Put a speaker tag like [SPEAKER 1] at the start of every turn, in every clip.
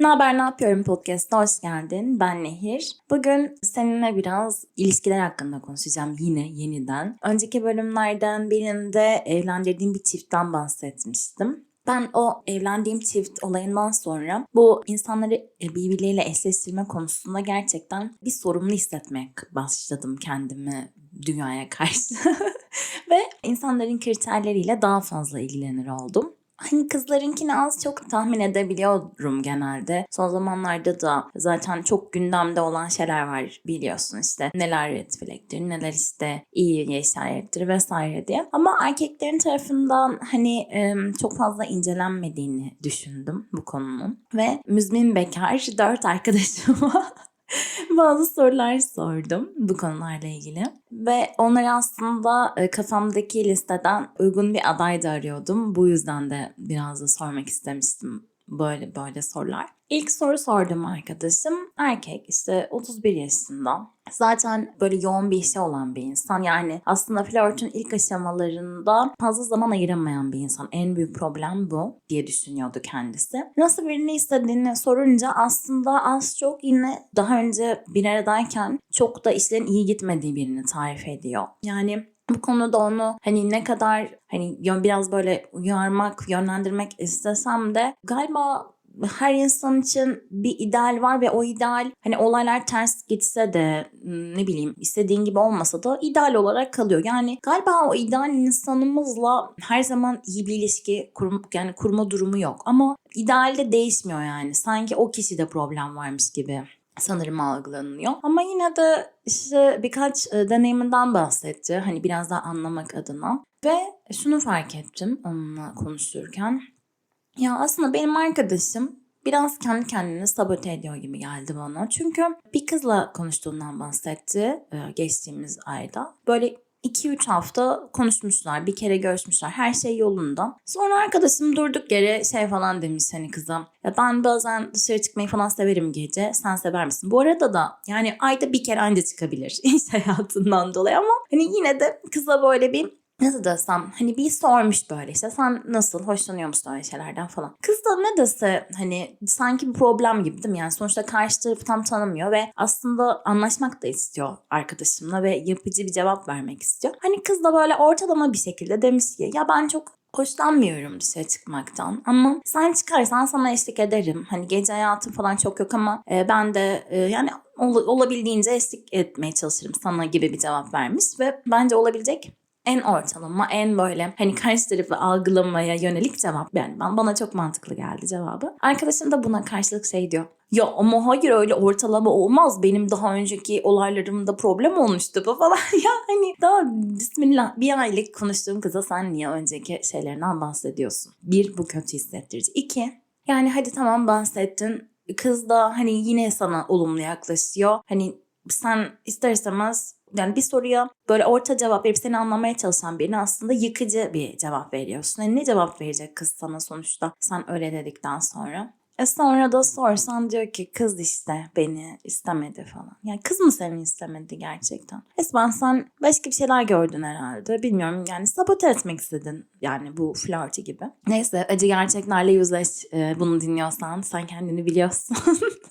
[SPEAKER 1] Ne haber ne yapıyorum podcast'a hoş geldin. Ben Nehir. Bugün seninle biraz ilişkiler hakkında konuşacağım yine yeniden. Önceki bölümlerden birinde evlendirdiğim bir çiftten bahsetmiştim. Ben o evlendiğim çift olayından sonra bu insanları e, birbirleriyle eşleştirme konusunda gerçekten bir sorumlu hissetmek başladım kendimi dünyaya karşı. Ve insanların kriterleriyle daha fazla ilgilenir oldum. Hani kızlarınkini az çok tahmin edebiliyorum genelde. Son zamanlarda da zaten çok gündemde olan şeyler var biliyorsun işte. Neler red flag'tir, neler işte iyi işarettir vesaire diye. Ama erkeklerin tarafından hani çok fazla incelenmediğini düşündüm bu konunun. Ve müzmin bekar dört arkadaşıma bazı sorular sordum bu konularla ilgili. Ve onları aslında e, kafamdaki listeden uygun bir aday da arıyordum. Bu yüzden de biraz da sormak istemiştim böyle böyle sorular. İlk soru sordum arkadaşım. Erkek işte 31 yaşında. Zaten böyle yoğun bir işi olan bir insan. Yani aslında flörtün ilk aşamalarında fazla zaman ayıramayan bir insan. En büyük problem bu diye düşünüyordu kendisi. Nasıl birini istediğini sorunca aslında az çok yine daha önce bir aradayken çok da işlerin iyi gitmediği birini tarif ediyor. Yani bu konuda onu hani ne kadar hani biraz böyle uyarmak, yönlendirmek istesem de galiba her insan için bir ideal var ve o ideal hani olaylar ters gitse de ne bileyim istediğin gibi olmasa da ideal olarak kalıyor. Yani galiba o ideal insanımızla her zaman iyi bir ilişki kurum, yani kurma durumu yok ama idealde değişmiyor yani. Sanki o kişide problem varmış gibi sanırım algılanıyor. Ama yine de işte birkaç e, deneyiminden bahsetti. Hani biraz daha anlamak adına. Ve şunu fark ettim onunla konuşurken. Ya aslında benim arkadaşım biraz kendi kendini sabote ediyor gibi geldi bana. Çünkü bir kızla konuştuğundan bahsetti e, geçtiğimiz ayda. Böyle 2-3 hafta konuşmuşlar, bir kere görüşmüşler, her şey yolunda. Sonra arkadaşım durduk yere şey falan demiş hani kıza. Ya ben bazen dışarı çıkmayı falan severim gece, sen sever misin? Bu arada da yani ayda bir kere anca çıkabilir iş hayatından dolayı ama hani yine de kıza böyle bir nasıl desem hani bir sormuş böyle işte sen nasıl hoşlanıyor musun öyle şeylerden falan. Kız da ne dese hani sanki bir problem gibi değil mi? Yani sonuçta karşı tarafı tam tanımıyor ve aslında anlaşmak da istiyor arkadaşımla ve yapıcı bir cevap vermek istiyor. Hani kız da böyle ortalama bir şekilde demiş ki ya ben çok hoşlanmıyorum dışarı çıkmaktan ama sen çıkarsan sana eşlik ederim. Hani gece hayatım falan çok yok ama e, ben de e, yani ol, olabildiğince eşlik etmeye çalışırım sana gibi bir cevap vermiş ve bence olabilecek en ortalama, en böyle hani karşı tarafı algılamaya yönelik cevap. Yani ben, bana çok mantıklı geldi cevabı. Arkadaşım da buna karşılık şey diyor. Ya ama hayır öyle ortalama olmaz. Benim daha önceki olaylarımda problem olmuştu bu falan. ya hani daha bismillah bir aylık konuştuğum kıza sen niye önceki şeylerinden bahsediyorsun? Bir bu kötü hissettirici. İki yani hadi tamam bahsettin. Kız da hani yine sana olumlu yaklaşıyor. Hani sen ister istemez yani bir soruya böyle orta cevap verip seni anlamaya çalışan birine aslında yıkıcı bir cevap veriyorsun. Yani ne cevap verecek kız sana sonuçta sen öyle dedikten sonra? E sonra da sorsan diyor ki kız işte beni istemedi falan. Yani kız mı seni istemedi gerçekten? Resmen sen başka bir şeyler gördün herhalde. Bilmiyorum yani sabote etmek istedin. Yani bu flörtü gibi. Neyse acı gerçeklerle yüzleş. E, bunu dinliyorsan sen kendini biliyorsun.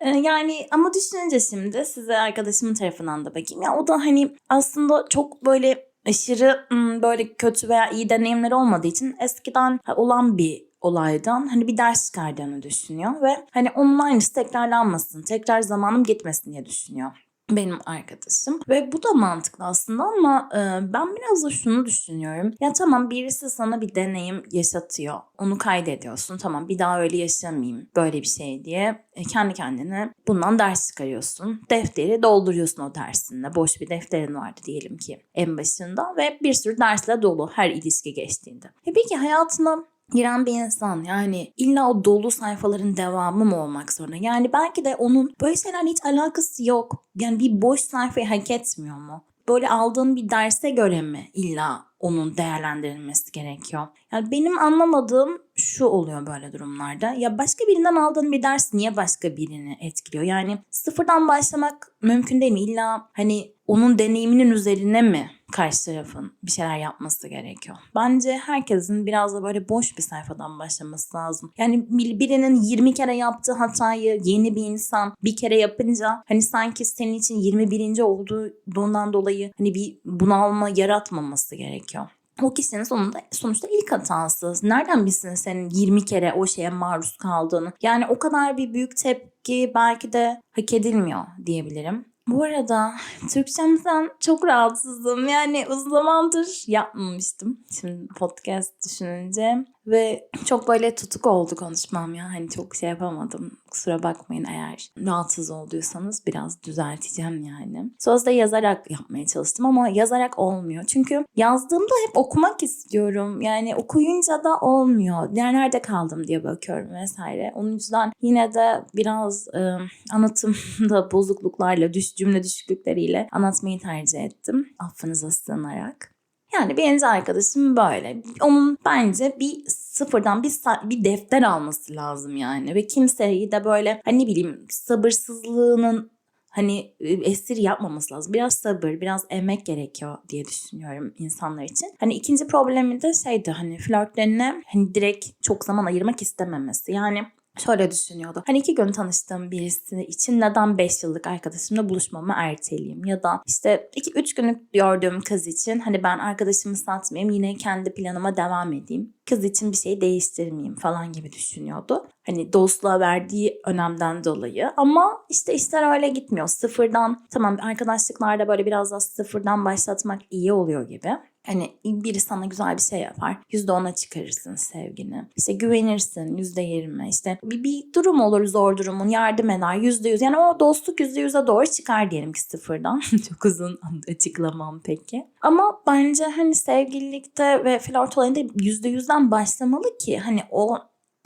[SPEAKER 1] Ee, yani ama düşününce şimdi size arkadaşımın tarafından da bakayım. Ya o da hani aslında çok böyle aşırı böyle kötü veya iyi deneyimleri olmadığı için eskiden olan bir olaydan hani bir ders çıkardığını düşünüyor ve hani onun aynısı tekrarlanmasın, tekrar zamanım gitmesin diye düşünüyor benim arkadaşım. Ve bu da mantıklı aslında ama e, ben biraz da şunu düşünüyorum. Ya tamam birisi sana bir deneyim yaşatıyor. Onu kaydediyorsun. Tamam bir daha öyle yaşamayayım böyle bir şey diye. E, kendi kendine bundan ders çıkarıyorsun. Defteri dolduruyorsun o dersinde. Boş bir defterin vardı diyelim ki en başında ve bir sürü dersle dolu her ilişki geçtiğinde. E peki hayatına giren bir insan yani illa o dolu sayfaların devamı mı olmak zorunda? Yani belki de onun böyle şeylerle hiç alakası yok. Yani bir boş sayfayı hak etmiyor mu? Böyle aldığın bir derse göre mi illa onun değerlendirilmesi gerekiyor? Yani benim anlamadığım şu oluyor böyle durumlarda. Ya başka birinden aldığın bir ders niye başka birini etkiliyor? Yani sıfırdan başlamak mümkün değil mi? İlla hani onun deneyiminin üzerine mi karşı tarafın bir şeyler yapması gerekiyor. Bence herkesin biraz da böyle boş bir sayfadan başlaması lazım. Yani birinin 20 kere yaptığı hatayı yeni bir insan bir kere yapınca hani sanki senin için 21. olduğundan dolayı hani bir bunalma yaratmaması gerekiyor o kişinin sonunda sonuçta ilk hatası. Nereden bilsin senin 20 kere o şeye maruz kaldığını? Yani o kadar bir büyük tepki belki de hak edilmiyor diyebilirim. Bu arada Türkçemden çok rahatsızım. Yani uzun zamandır yapmamıştım. Şimdi podcast düşününce. Ve çok böyle tutuk oldu konuşmam ya. Hani çok şey yapamadım. Kusura bakmayın eğer rahatsız olduysanız biraz düzelteceğim yani. Sözde yazarak yapmaya çalıştım ama yazarak olmuyor. Çünkü yazdığımda hep okumak istiyorum. Yani okuyunca da olmuyor. Yani nerede kaldım diye bakıyorum vesaire. Onun yüzden yine de biraz e, anlatımda bozukluklarla, düş, cümle düşüklükleriyle anlatmayı tercih ettim. Affınıza sığınarak. Yani birinci arkadaşım böyle. Onun bence bir sıfırdan bir, bir defter alması lazım yani. Ve kimseyi de böyle hani ne bileyim sabırsızlığının hani e, esir yapmaması lazım. Biraz sabır, biraz emek gerekiyor diye düşünüyorum insanlar için. Hani ikinci problemi de şeydi hani flörtlerine hani direkt çok zaman ayırmak istememesi. Yani şöyle düşünüyordu. Hani iki gün tanıştığım birisi için neden beş yıllık arkadaşımla buluşmamı erteleyeyim? Ya da işte iki üç günlük gördüğüm kız için hani ben arkadaşımı satmayayım yine kendi planıma devam edeyim. Kız için bir şey değiştirmeyeyim falan gibi düşünüyordu. Hani dostluğa verdiği önemden dolayı. Ama işte işler öyle gitmiyor. Sıfırdan tamam arkadaşlıklarda böyle biraz daha sıfırdan başlatmak iyi oluyor gibi. Hani biri sana güzel bir şey yapar. Yüzde ona çıkarırsın sevgini. İşte güvenirsin yüzde yirmi. İşte bir, bir durum olur zor durumun yardım eder yüzde yüz. Yani o dostluk yüzde yüze doğru çıkar diyelim ki sıfırdan. Çok uzun açıklamam peki. Ama bence hani sevgililikte ve flört olayında yüzde yüzden başlamalı ki hani o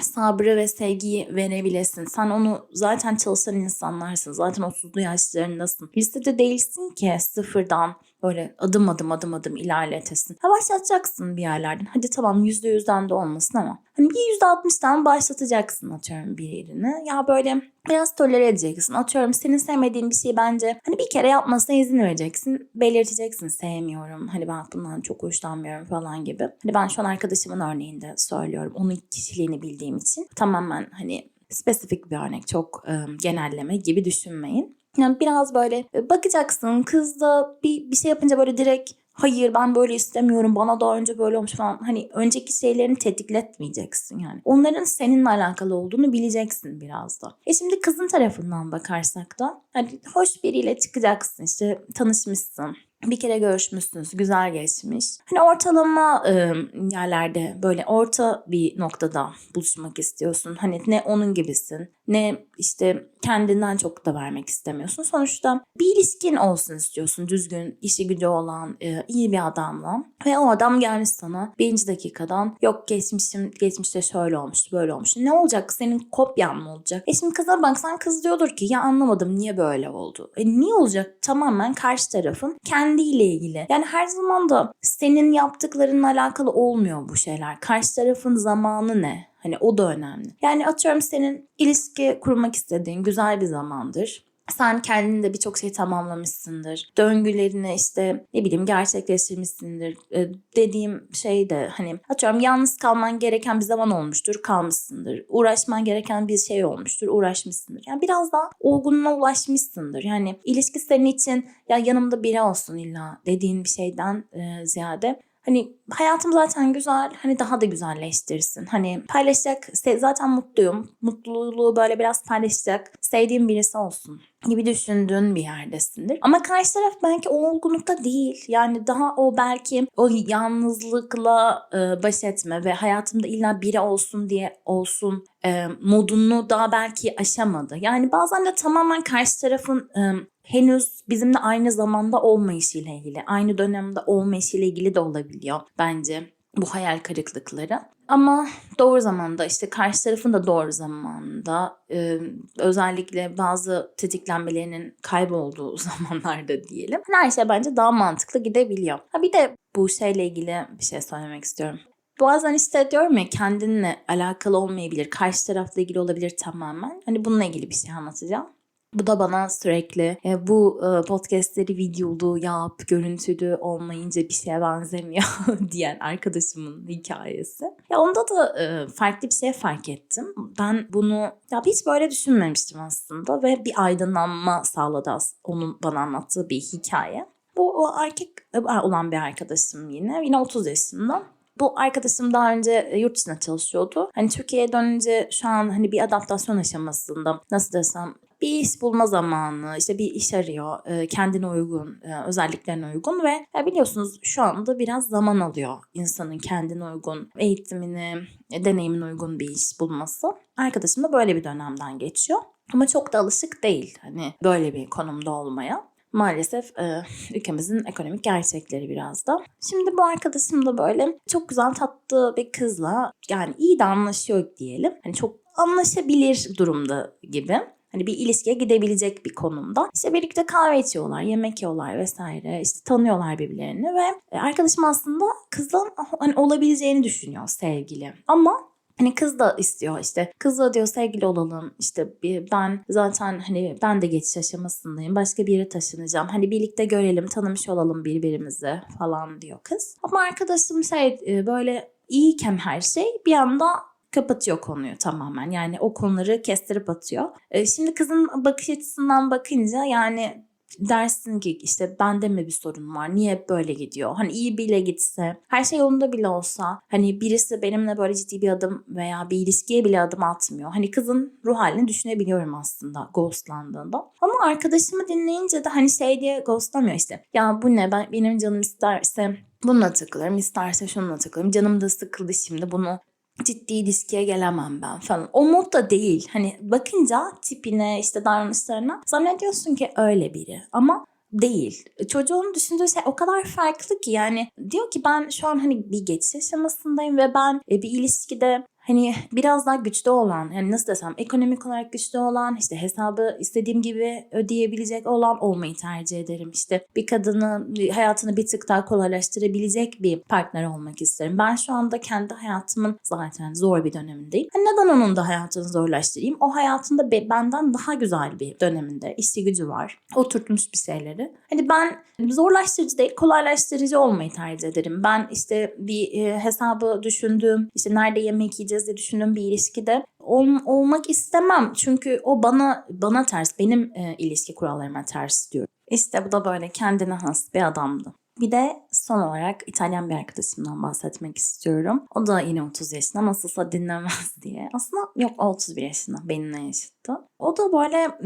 [SPEAKER 1] sabrı ve sevgiyi verebilesin. Sen onu zaten çalışan insanlarsın. Zaten 30'lu yaşlarındasın. Listede değilsin ki sıfırdan böyle adım adım adım adım ilerletesin. Ha başlatacaksın bir yerlerden. Hadi tamam %100'den de olmasın ama hani bir %60'dan başlatacaksın atıyorum bir yerini. Ya böyle biraz tolere edeceksin. Atıyorum senin sevmediğin bir şeyi bence hani bir kere yapmasına izin vereceksin. Belirteceksin sevmiyorum. Hani ben bundan çok hoşlanmıyorum falan gibi. Hani ben şu an arkadaşımın örneğinde söylüyorum. Onun kişiliğini bildiğim için. Tamamen hani spesifik bir örnek. Çok ıı, genelleme gibi düşünmeyin. Yani biraz böyle e, bakacaksın kız da bir, bir şey yapınca böyle direkt hayır ben böyle istemiyorum bana daha önce böyle olmuş falan. Hani önceki şeylerini tetikletmeyeceksin yani. Onların seninle alakalı olduğunu bileceksin biraz da. E şimdi kızın tarafından bakarsak da hani hoş biriyle çıkacaksın işte tanışmışsın bir kere görüşmüşsünüz, güzel geçmiş. Hani ortalama e, yerlerde böyle orta bir noktada buluşmak istiyorsun. Hani ne onun gibisin ne işte kendinden çok da vermek istemiyorsun. Sonuçta bir ilişkin olsun istiyorsun. Düzgün, işi gücü olan, e, iyi bir adamla. Ve o adam gelmiş sana birinci dakikadan yok geçmişim, geçmişte şöyle olmuştu, böyle olmuş. Ne olacak? Senin kopyan mı olacak? E şimdi kıza baksan kız diyordur ki ya anlamadım niye böyle oldu? E niye olacak? Tamamen karşı tarafın kendiyle ilgili. Yani her zaman da senin yaptıklarınla alakalı olmuyor bu şeyler. Karşı tarafın zamanı ne? Hani o da önemli. Yani atıyorum senin ilişki kurmak istediğin güzel bir zamandır sen kendinde birçok şey tamamlamışsındır. Döngülerini işte ne bileyim gerçekleştirmişsindir. Ee, dediğim şey de hani atıyorum yalnız kalman gereken bir zaman olmuştur, kalmışsındır. Uğraşman gereken bir şey olmuştur, uğraşmışsındır. Yani biraz daha olgunluğa ulaşmışsındır. Yani ilişki senin için ya yanımda biri olsun illa dediğin bir şeyden e, ziyade Hani hayatım zaten güzel. Hani daha da güzelleştirsin. Hani paylaşacak. Zaten mutluyum. Mutluluğu böyle biraz paylaşacak. Sevdiğim birisi olsun gibi düşündüğün bir yerdesindir. Ama karşı taraf belki o olgunlukta değil. Yani daha o belki o yalnızlıkla e, baş etme ve hayatımda illa biri olsun diye olsun e, modunu daha belki aşamadı. Yani bazen de tamamen karşı tarafın e, henüz bizimle aynı zamanda olmayışıyla ilgili, aynı dönemde olmayışıyla ilgili de olabiliyor bence bu hayal kırıklıkları. Ama doğru zamanda işte karşı tarafın da doğru zamanda e, özellikle bazı tetiklenmelerinin kaybolduğu zamanlarda diyelim her şey bence daha mantıklı gidebiliyor. Ha bir de bu şeyle ilgili bir şey söylemek istiyorum. Bazen işte diyorum ya kendinle alakalı olmayabilir, karşı tarafla ilgili olabilir tamamen. Hani bununla ilgili bir şey anlatacağım. Bu da bana sürekli e, bu e, podcastleri videolu yap, görüntülü olmayınca bir şeye benzemiyor diyen arkadaşımın hikayesi. Ya onda da e, farklı bir şey fark ettim. Ben bunu ya hiç böyle düşünmemiştim aslında ve bir aydınlanma sağladı onun bana anlattığı bir hikaye. Bu o erkek e, olan bir arkadaşım yine. Yine 30 yaşında. Bu arkadaşım daha önce e, yurt dışında çalışıyordu. Hani Türkiye'ye dönünce şu an hani bir adaptasyon aşamasında nasıl desem bir iş bulma zamanı, işte bir iş arıyor, e, kendine uygun, e, özelliklerine uygun ve biliyorsunuz şu anda biraz zaman alıyor insanın kendine uygun eğitimini, e, deneyimine uygun bir iş bulması. Arkadaşım da böyle bir dönemden geçiyor. Ama çok da alışık değil hani böyle bir konumda olmaya maalesef e, ülkemizin ekonomik gerçekleri biraz da. Şimdi bu arkadaşım da böyle çok güzel tatlı bir kızla yani iyi de anlaşıyor diyelim. Hani çok anlaşabilir durumda gibi. Hani bir ilişkiye gidebilecek bir konumda. İşte birlikte kahve içiyorlar, yemek yiyorlar vesaire. İşte tanıyorlar birbirlerini ve e, arkadaşım aslında kızla hani olabileceğini düşünüyor sevgili. Ama Hani kız da istiyor işte. Kızla diyor sevgili olalım. İşte ben zaten hani ben de geçiş aşamasındayım. Başka bir yere taşınacağım. Hani birlikte görelim, tanımış olalım birbirimizi falan diyor kız. Ama arkadaşım şey e, böyle iyiyken her şey bir anda kapatıyor konuyu tamamen. Yani o konuları kestirip atıyor. E, Şimdi kızın bakış açısından bakınca yani dersin ki işte bende mi bir sorun var? Niye böyle gidiyor? Hani iyi bile gitse, her şey yolunda bile olsa, hani birisi benimle böyle ciddi bir adım veya bir ilişkiye bile adım atmıyor. Hani kızın ruh halini düşünebiliyorum aslında ghostlandığında. Ama arkadaşımı dinleyince de hani şey diye ghostlamıyor işte. Ya bu ne ben benim canım isterse bununla takılırım, isterse şununla takılırım. Canım da sıkıldı şimdi bunu ciddi ilişkiye gelemem ben falan. O modda değil. Hani bakınca tipine işte davranışlarına zannediyorsun ki öyle biri ama değil. Çocuğun düşündüğü şey o kadar farklı ki yani diyor ki ben şu an hani bir geçiş aşamasındayım ve ben e, bir ilişkide hani biraz daha güçlü olan yani nasıl desem ekonomik olarak güçlü olan işte hesabı istediğim gibi ödeyebilecek olan olmayı tercih ederim. İşte bir kadını hayatını bir tık daha kolaylaştırabilecek bir partner olmak isterim. Ben şu anda kendi hayatımın zaten zor bir dönemindeyim. Hani neden onun da hayatını zorlaştırayım? O hayatında be- benden daha güzel bir döneminde. işi gücü var. Oturtmuş bir şeyleri. Hani ben zorlaştırıcı değil kolaylaştırıcı olmayı tercih ederim. Ben işte bir e, hesabı düşündüğüm işte nerede yemek yiyeceğiz diye düşündüğüm bir ilişkide ol- olmak istemem. Çünkü o bana bana ters. Benim e, ilişki kurallarıma ters diyor. İşte bu da böyle kendine has bir adamdı. Bir de son olarak İtalyan bir arkadaşımdan bahsetmek istiyorum. O da yine 30 yaşında nasılsa dinlemez diye. Aslında yok o 31 yaşında benimle yaşıttı. O da böyle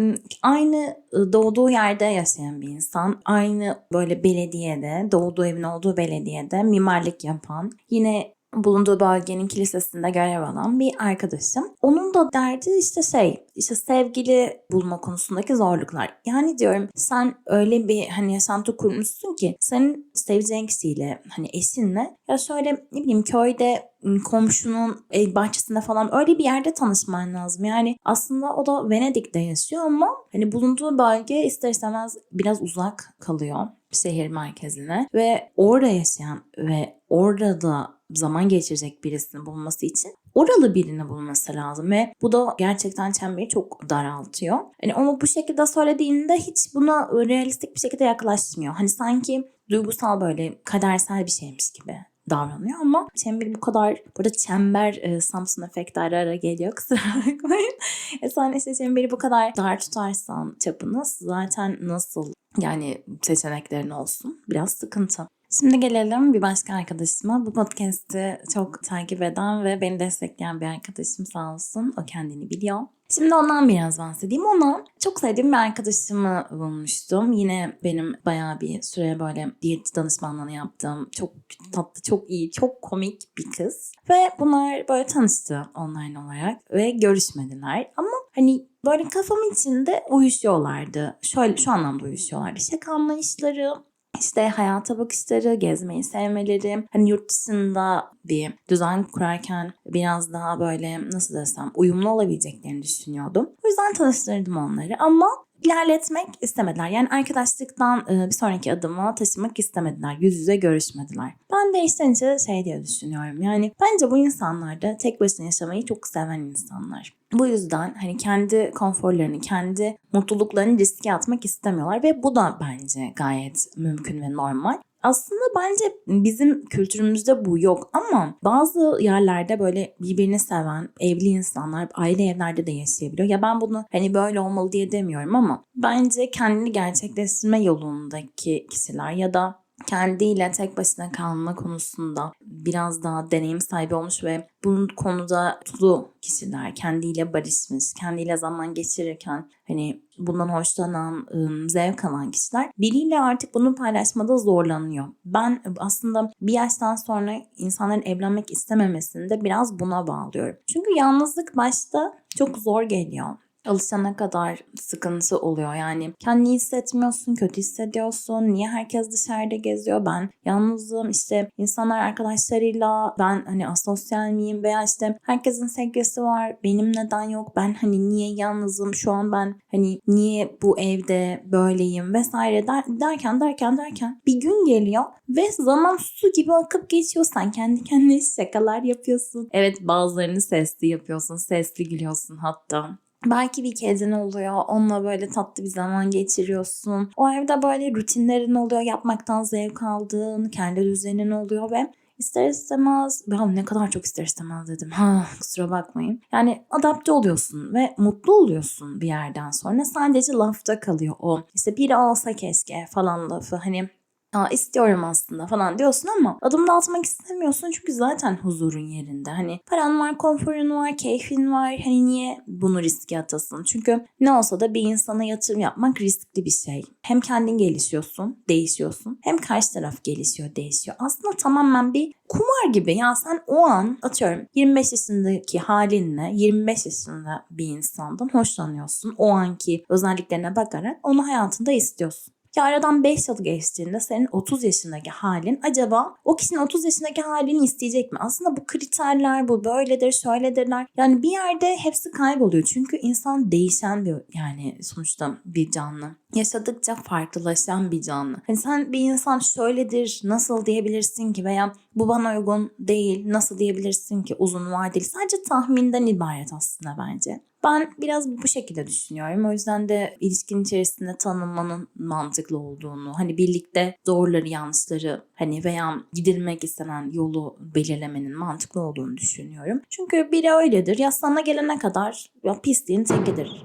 [SPEAKER 1] aynı doğduğu yerde yaşayan bir insan. Aynı böyle belediyede, doğduğu evin olduğu belediyede mimarlık yapan, yine bulunduğu bölgenin kilisesinde görev alan bir arkadaşım. Onun da derdi işte şey, işte sevgili bulma konusundaki zorluklar. Yani diyorum sen öyle bir hani yaşantı kurmuşsun ki senin seveceğin kişiyle hani eşinle ya şöyle ne bileyim köyde komşunun ev bahçesinde falan öyle bir yerde tanışman lazım. Yani aslında o da Venedik'te yaşıyor ama hani bulunduğu bölge ister istemez biraz uzak kalıyor şehir merkezine ve orada yaşayan ve orada da zaman geçirecek birisini bulması için oralı birini bulması lazım ve bu da gerçekten çemberi çok daraltıyor. Hani onu bu şekilde söylediğinde hiç buna realistik bir şekilde yaklaşmıyor. Hani sanki duygusal böyle kadersel bir şeymiş gibi davranıyor ama çemberi bu kadar burada çember e, Samsung efekti ara ara geliyor kusura bakmayın. e sen işte çemberi bu kadar dar tutarsan çapını zaten nasıl yani seçeneklerin olsun biraz sıkıntı. Şimdi gelelim bir başka arkadaşıma. Bu podcast'i çok takip eden ve beni destekleyen bir arkadaşım sağ olsun. O kendini biliyor. Şimdi ondan biraz bahsedeyim. Ona çok sevdiğim bir arkadaşımı bulmuştum. Yine benim bayağı bir süre böyle diyet danışmanlığını yaptığım çok tatlı, çok iyi, çok komik bir kız. Ve bunlar böyle tanıştı online olarak ve görüşmediler. Ama hani böyle kafamın içinde uyuşuyorlardı. Şöyle şu anlamda uyuşuyorlardı. Şaka anlayışları, işte hayata bakışları, gezmeyi sevmeleri, hani yurt dışında bir düzen kurarken biraz daha böyle nasıl desem uyumlu olabileceklerini düşünüyordum. O yüzden tanıştırdım onları ama ilerletmek istemediler. Yani arkadaşlıktan e, bir sonraki adıma taşımak istemediler. Yüz yüze görüşmediler. Ben de içten içe şey diye düşünüyorum. Yani bence bu insanlar da tek başına yaşamayı çok seven insanlar. Bu yüzden hani kendi konforlarını, kendi mutluluklarını riske atmak istemiyorlar ve bu da bence gayet mümkün ve normal. Aslında bence bizim kültürümüzde bu yok ama bazı yerlerde böyle birbirini seven evli insanlar aile evlerde de yaşayabiliyor. Ya ben bunu hani böyle olmalı diye demiyorum ama bence kendini gerçekleştirme yolundaki kişiler ya da kendiyle tek başına kalma konusunda biraz daha deneyim sahibi olmuş ve bunun konuda tutulu kişiler, kendiyle barışmış, kendiyle zaman geçirirken hani bundan hoşlanan, zevk alan kişiler biriyle artık bunu paylaşmada zorlanıyor. Ben aslında bir yaştan sonra insanların evlenmek istememesini de biraz buna bağlıyorum. Çünkü yalnızlık başta çok zor geliyor alışana kadar sıkıntı oluyor. Yani kendini hissetmiyorsun, kötü hissediyorsun. Niye herkes dışarıda geziyor? Ben yalnızım. İşte insanlar arkadaşlarıyla ben hani asosyal miyim veya işte herkesin sevgilisi var. Benim neden yok? Ben hani niye yalnızım? Şu an ben hani niye bu evde böyleyim vesaire der, derken derken derken bir gün geliyor ve zaman su gibi akıp geçiyor. Sen kendi kendine şakalar yapıyorsun. Evet bazılarını sesli yapıyorsun. Sesli gülüyorsun hatta. Belki bir kedin oluyor. Onunla böyle tatlı bir zaman geçiriyorsun. O evde böyle rutinlerin oluyor. Yapmaktan zevk aldığın, kendi düzenin oluyor ve ister istemez ben ne kadar çok ister istemez dedim. Ha kusura bakmayın. Yani adapte oluyorsun ve mutlu oluyorsun bir yerden sonra. Sadece lafta kalıyor o. İşte biri olsa keşke falan lafı. Hani Aa, istiyorum aslında falan diyorsun ama adımını atmak istemiyorsun çünkü zaten huzurun yerinde. Hani paran var, konforun var, keyfin var. Hani niye bunu riske atasın? Çünkü ne olsa da bir insana yatırım yapmak riskli bir şey. Hem kendin gelişiyorsun, değişiyorsun. Hem karşı taraf gelişiyor, değişiyor. Aslında tamamen bir kumar gibi. Ya sen o an atıyorum 25 yaşındaki halinle 25 yaşında bir insandan hoşlanıyorsun. O anki özelliklerine bakarak onu hayatında istiyorsun. Ya aradan 5 yıl geçtiğinde senin 30 yaşındaki halin acaba o kişinin 30 yaşındaki halini isteyecek mi? Aslında bu kriterler bu böyledir şöyledirler. Yani bir yerde hepsi kayboluyor. Çünkü insan değişen bir yani sonuçta bir canlı. Yaşadıkça farklılaşan bir canlı. Hani sen bir insan şöyledir nasıl diyebilirsin ki veya bu bana uygun değil nasıl diyebilirsin ki uzun vadeli. Sadece tahminden ibaret aslında bence. Ben biraz bu şekilde düşünüyorum. O yüzden de ilişkin içerisinde tanınmanın mantıklı olduğunu, hani birlikte doğruları yanlışları hani veya gidilmek istenen yolu belirlemenin mantıklı olduğunu düşünüyorum. Çünkü biri öyledir. Ya sana gelene kadar ya pisliğin tekidir.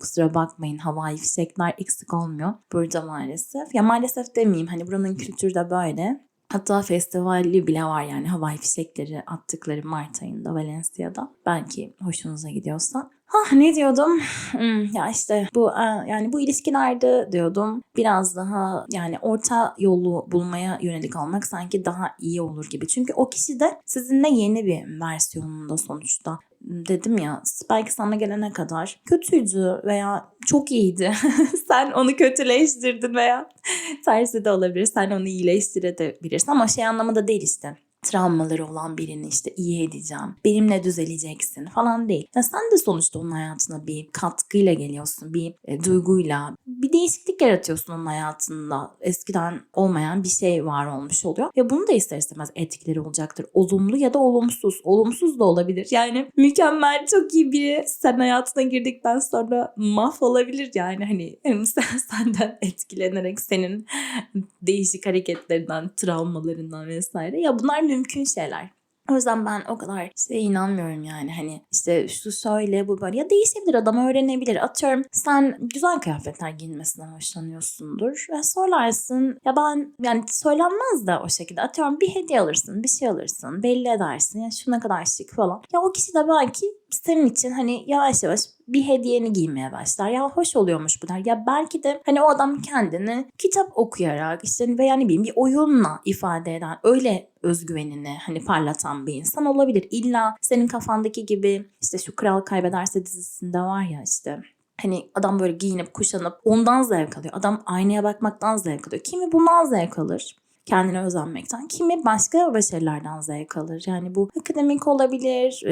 [SPEAKER 1] Kusura bakmayın havai fişekler eksik olmuyor burada maalesef. Ya maalesef demeyeyim hani buranın kültürü de böyle. Hatta festivali bile var yani havai fişekleri attıkları Mart ayında Valencia'da. Belki hoşunuza gidiyorsa. Ah ne diyordum? Hmm, ya işte bu yani bu ilişkilerde diyordum biraz daha yani orta yolu bulmaya yönelik olmak sanki daha iyi olur gibi. Çünkü o kişi de sizinle yeni bir versiyonunda sonuçta dedim ya belki sana gelene kadar kötüydü veya çok iyiydi. Sen onu kötüleştirdin veya tersi de olabilir. Sen onu iyileştirebilirsin ama şey anlamında değil işte travmaları olan birini işte iyi edeceğim, benimle düzeleceksin falan değil. Ya sen de sonuçta onun hayatına bir katkıyla geliyorsun, bir e, duyguyla, bir değişiklik yaratıyorsun onun hayatında. Eskiden olmayan bir şey var olmuş oluyor. Ve bunu da ister istemez etkileri olacaktır. Olumlu ya da olumsuz. Olumsuz da olabilir. Yani mükemmel, çok iyi biri sen hayatına girdikten sonra mahvolabilir yani. Hani sen, senden etkilenerek senin değişik hareketlerinden, travmalarından vesaire. Ya bunlar mümkün şeyler. O yüzden ben o kadar işte inanmıyorum yani. Hani işte şu şöyle bu böyle. Ya değişebilir adam öğrenebilir. Atıyorum sen güzel kıyafetler giyinmesinden hoşlanıyorsundur. Ve sorarsın ya ben yani söylenmez de o şekilde. Atıyorum bir hediye alırsın bir şey alırsın belli edersin. Ya şu ne kadar şık falan. Ya o kişi de belki senin için hani yavaş yavaş bir hediyeni giymeye başlar. Ya hoş oluyormuş bu der. Ya belki de hani o adam kendini kitap okuyarak işte veya ne bileyim bir oyunla ifade eden öyle özgüvenini hani parlatan bir insan olabilir. İlla senin kafandaki gibi işte şu Kral Kaybederse dizisinde var ya işte Hani adam böyle giyinip kuşanıp ondan zevk alıyor. Adam aynaya bakmaktan zevk alıyor. Kimi bundan zevk alır. Kendine özenmekten, kimi başka başarılardan zevk alır. Yani bu akademik olabilir,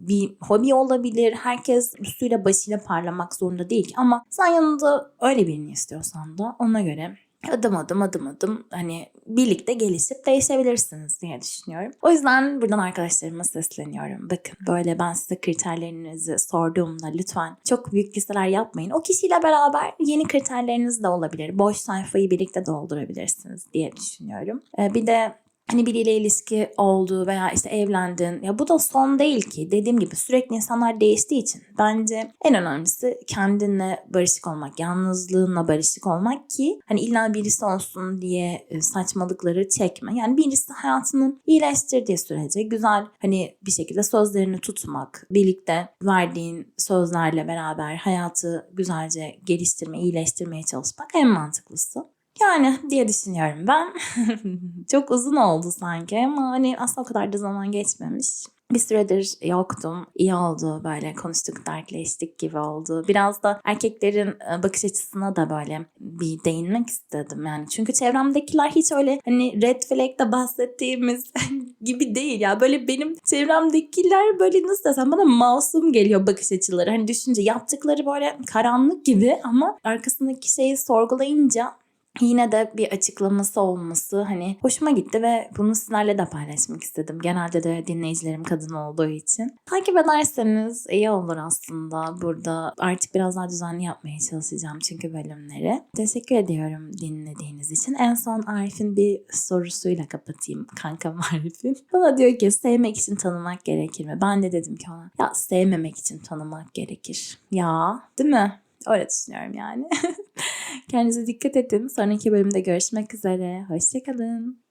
[SPEAKER 1] bir hobi olabilir. Herkes üstüyle başıyla parlamak zorunda değil. Ama sen yanında öyle birini istiyorsan da ona göre adım adım adım adım hani birlikte gelişip değişebilirsiniz diye düşünüyorum. O yüzden buradan arkadaşlarıma sesleniyorum. Bakın böyle ben size kriterlerinizi sorduğumda lütfen çok büyük listeler yapmayın. O kişiyle beraber yeni kriterleriniz de olabilir. Boş sayfayı birlikte doldurabilirsiniz diye düşünüyorum. Ee, bir de Hani biriyle ilişki oldu veya işte evlendin. Ya bu da son değil ki. Dediğim gibi sürekli insanlar değiştiği için bence en önemlisi kendinle barışık olmak, yalnızlığınla barışık olmak ki hani illa birisi olsun diye e, saçmalıkları çekme. Yani birisi hayatının iyileştirdiği sürece güzel hani bir şekilde sözlerini tutmak, birlikte verdiğin sözlerle beraber hayatı güzelce geliştirme, iyileştirmeye çalışmak en mantıklısı. Yani diye düşünüyorum ben. Çok uzun oldu sanki ama hani aslında o kadar da zaman geçmemiş. Bir süredir yoktum. İyi oldu böyle konuştuk, dertleştik gibi oldu. Biraz da erkeklerin e, bakış açısına da böyle bir değinmek istedim yani. Çünkü çevremdekiler hiç öyle hani red flag'da bahsettiğimiz gibi değil ya. Böyle benim çevremdekiler böyle nasıl desem bana masum geliyor bakış açıları. Hani düşünce yaptıkları böyle karanlık gibi ama arkasındaki şeyi sorgulayınca yine de bir açıklaması olması hani hoşuma gitti ve bunu sizlerle de paylaşmak istedim. Genelde de dinleyicilerim kadın olduğu için. Takip ederseniz iyi olur aslında. Burada artık biraz daha düzenli yapmaya çalışacağım çünkü bölümleri. Teşekkür ediyorum dinlediğiniz için. En son Arif'in bir sorusuyla kapatayım kankam Arif'in. Bana diyor ki sevmek için tanımak gerekir mi? Ben de dedim ki ona ya sevmemek için tanımak gerekir. Ya değil mi? Öyle düşünüyorum yani. Kendinize dikkat edin. Sonraki bölümde görüşmek üzere. Hoşçakalın.